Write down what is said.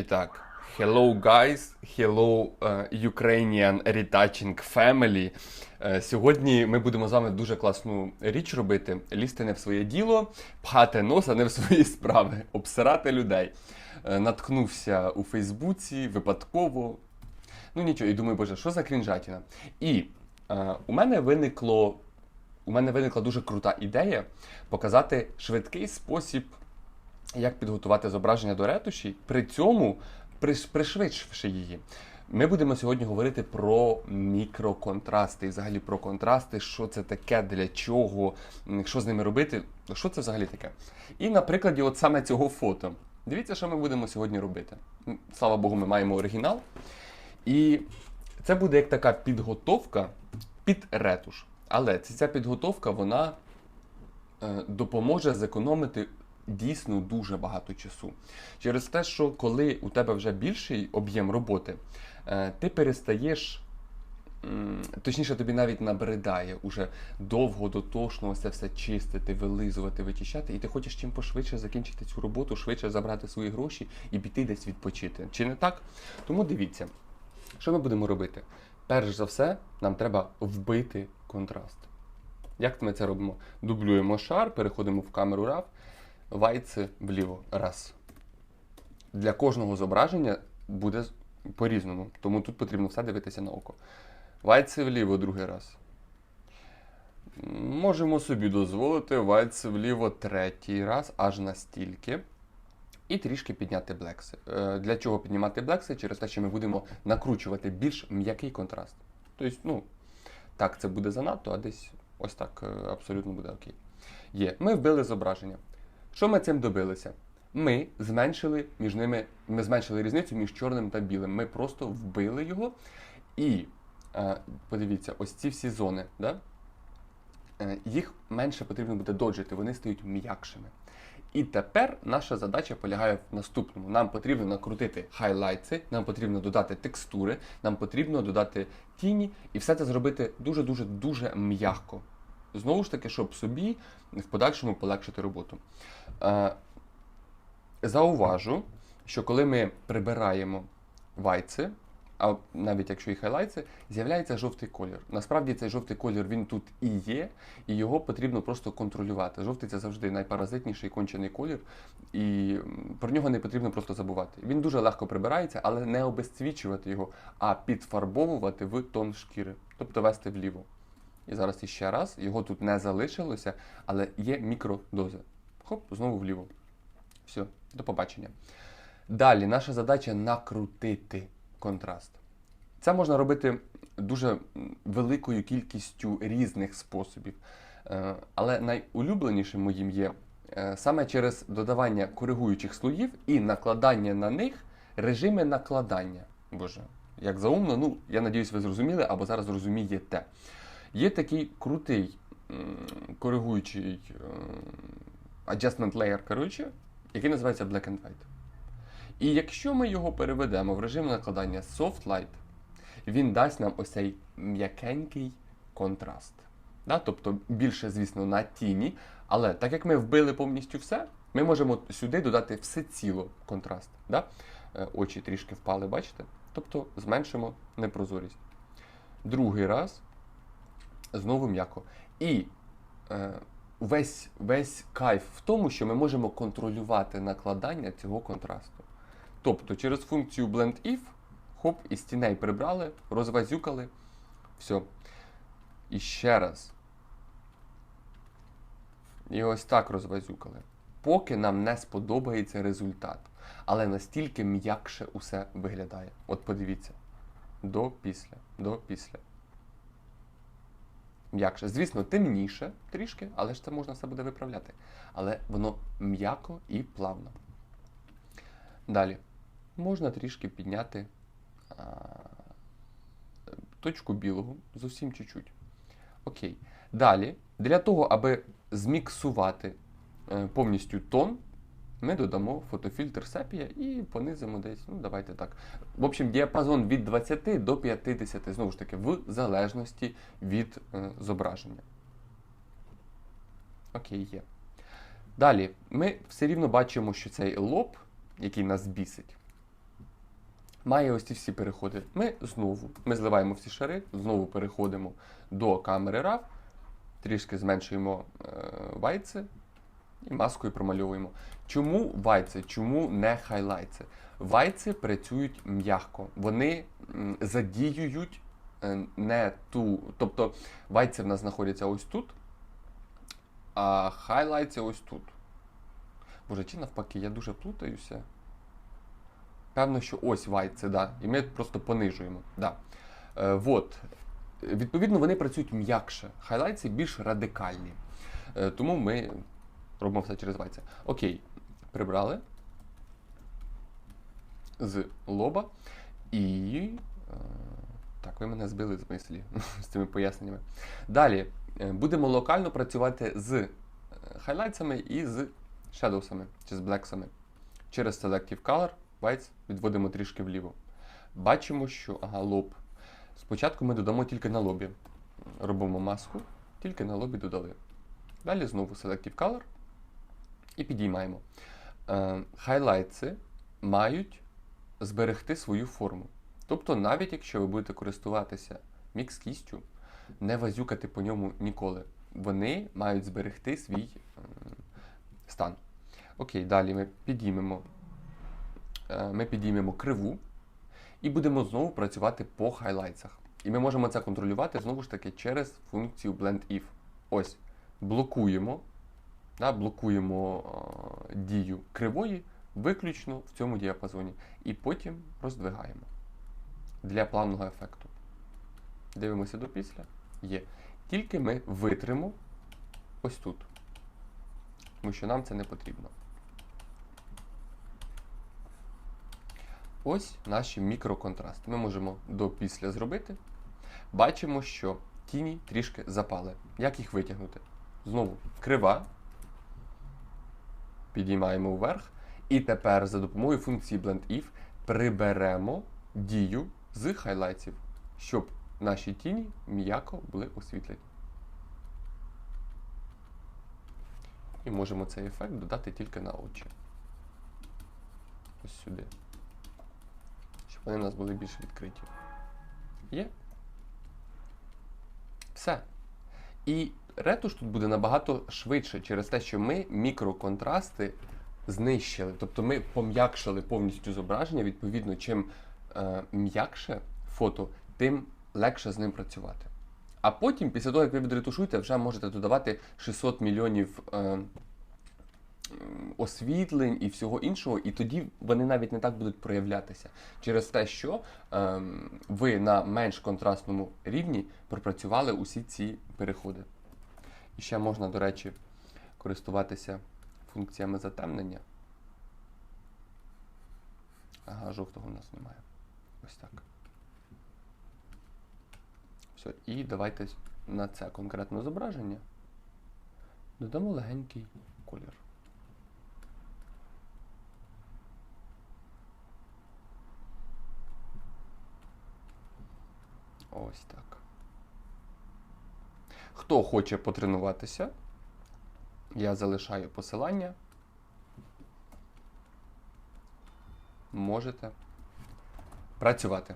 І так, hello guys, hello е, Ukrainian Retouching Family. Е, Сьогодні ми будемо з вами дуже класну річ робити: лізти не в своє діло, пхати носа не в свої справи, обсирати людей. Е, Наткнувся у Фейсбуці випадково. Ну нічого, і думаю, боже, що за крінжатіна? І е, у мене виникло. У мене виникла дуже крута ідея показати швидкий спосіб як підготувати зображення до ретуші, при цьому пришвидшивши її. Ми будемо сьогодні говорити про мікроконтрасти, і взагалі про контрасти, що це таке, для чого, що з ними робити, що це взагалі таке. І на прикладі от саме цього фото. Дивіться, що ми будемо сьогодні робити. Слава Богу, ми маємо оригінал. І це буде як така підготовка під ретуш. Але ця підготовка, вона е, допоможе зекономити дійсно дуже багато часу. Через те, що коли у тебе вже більший об'єм роботи, е, ти перестаєш. Точніше, тобі навіть набридає уже довго дотошно це все чистити, вилизувати, вичищати, і ти хочеш чим пошвидше закінчити цю роботу, швидше забрати свої гроші і піти десь відпочити. Чи не так? Тому дивіться, що ми будемо робити? Перш за все, нам треба вбити контраст. Як ми це робимо? Дублюємо шар, переходимо в камеру RAW, вайци вліво. Раз. Для кожного зображення буде по-різному, тому тут потрібно все дивитися на око. Вайци вліво другий раз. Можемо собі дозволити вайци вліво третій раз, аж настільки. І трішки підняти блекси. Е, Для чого піднімати блекси? Через те, що ми будемо накручувати більш м'який контраст. Тобто, ну, так, це буде занадто, а десь ось так е, абсолютно буде окей. Є. Ми вбили зображення. Що ми цим добилися? Ми зменшили між ними, ми зменшили різницю між чорним та білим. Ми просто вбили його. І е, подивіться, ось ці всі зони, да? е, їх менше потрібно буде доджити, вони стають м'якшими. І тепер наша задача полягає в наступному. Нам потрібно накрутити хайлайтси, нам потрібно додати текстури, нам потрібно додати тіні, і все це зробити дуже-дуже дуже м'яко. Знову ж таки, щоб собі в подальшому полегшити роботу. Е, зауважу, що коли ми прибираємо вайци, а навіть якщо і хайлайтси, з'являється жовтий колір. Насправді цей жовтий колір він тут і є, і його потрібно просто контролювати. Жовтий це завжди найпаразитніший кончений колір, і про нього не потрібно просто забувати. Він дуже легко прибирається, але не обесцвічувати його, а підфарбовувати в тон шкіри, тобто вести вліво. І зараз іще раз, його тут не залишилося, але є мікродози. Хоп, знову вліво. Все, до побачення. Далі, наша задача накрутити контраст. Це можна робити дуже великою кількістю різних способів. Е, Але найулюбленішим моїм є е, саме через додавання коригуючих слоїв і накладання на них режими накладання. Боже, як заумно, ну я надіюсь, ви зрозуміли або зараз зрозумієте. Є такий крутий коригуючий ем, adjustment layer, коротше, який називається Black and White. І якщо ми його переведемо в режим накладання Soft Light, він дасть нам ось цей м'якенький контраст. Да? Тобто більше, звісно, на тіні, але так як ми вбили повністю все, ми можемо сюди додати все ціло контраст. Да? Е, Очі трішки впали, бачите? Тобто зменшимо непрозорість. Другий раз знову м'яко. І е, весь, весь кайф в тому, що ми можемо контролювати накладання цього контрасту. Тобто через функцію Blend If, хоп, із тіней прибрали, розвазюкали, все. І ще раз. І ось так розвазюкали. Поки нам не сподобається результат. Але настільки м'якше усе виглядає. От подивіться. До після, до після. М'якше. Звісно, темніше трішки, але ж це можна все буде виправляти. Але воно м'яко і плавно. Далі. Можна трішки підняти а, точку білого, зовсім чуть-чуть. Окей. Далі, для того, аби зміксувати е, повністю тон, ми додамо фотофільтр сепія і понизимо десь, ну давайте так. В общем, діапазон від 20 до 50, знову ж таки, в залежності від е, зображення. Окей, є. Далі, ми все рівно бачимо, що цей лоб, який нас бісить, має ось ці всі переходи. Ми знову ми зливаємо всі шари, знову переходимо до камери RAW, трішки зменшуємо е, вайци і маскою промальовуємо. Чому вайци? Чому не хайлайци? Вайци працюють м'яко, вони задіюють е, не ту. Тобто вайци в нас знаходяться ось тут, а хайлайці ось тут. Боже, чи навпаки, я дуже плутаюся. Певно, що ось вайци, да. І ми просто понижуємо. Да. Е, вот. Відповідно, вони працюють м'якше. Хайлайці більш радикальні. Е, тому ми робимо все через вайця. Окей, прибрали з лоба. І. е, Так, ви мене збили з мислі з цими поясненнями. Далі е, будемо локально працювати з е, хайлайтсами і з шедоусами чи з блексами. Через Selective Color, Whites відводимо трішки вліво. Бачимо, що ага, лоб. Спочатку ми додамо тільки на лобі. Робимо маску, тільки на лобі додали. Далі знову Selective Color і підіймаємо. Е, хайлайтси мають зберегти свою форму. Тобто, навіть якщо ви будете користуватися мікс-кістю, не вазюкати по ньому ніколи. Вони мають зберегти свій ем, стан. Окей, далі ми підіймемо, е, ми підіймемо криву і будемо знову працювати по хайлайтсах. І ми можемо це контролювати знову ж таки через функцію blend if. Ось, блокуємо, да, блокуємо е, дію кривої виключно в цьому діапазоні. І потім роздвигаємо для плавного ефекту. Дивимося до після. Є. Тільки ми витримо ось тут. Тому що нам це не потрібно. Ось наші мікроконтрасти. Ми можемо до після зробити. Бачимо, що тіні трішки запали. Як їх витягнути? Знову крива. Підіймаємо вверх. І тепер за допомогою функції Blend If приберемо дію з хайлайтів, щоб наші тіні м'яко були освітлені. І можемо цей ефект додати тільки на очі. Ось сюди. Щоб вони у нас були більш відкриті. Є. Все. І ретуш тут буде набагато швидше через те, що ми мікроконтрасти знищили. Тобто ми пом'якшили повністю зображення. Відповідно, чим е, м'якше фото, тим легше з ним працювати. А потім, після того, як ви відретушуєте, вже можете додавати 600 мільйонів е, освітлень і всього іншого, і тоді вони навіть не так будуть проявлятися через те, що е, ви на менш контрастному рівні пропрацювали усі ці переходи. І ще можна, до речі, користуватися функціями затемнення. Ага, жовтого у нас немає. Ось так. Все, і давайте на це конкретне зображення додамо легенький колір. Ось так. Хто хоче потренуватися, я залишаю посилання. Можете працювати.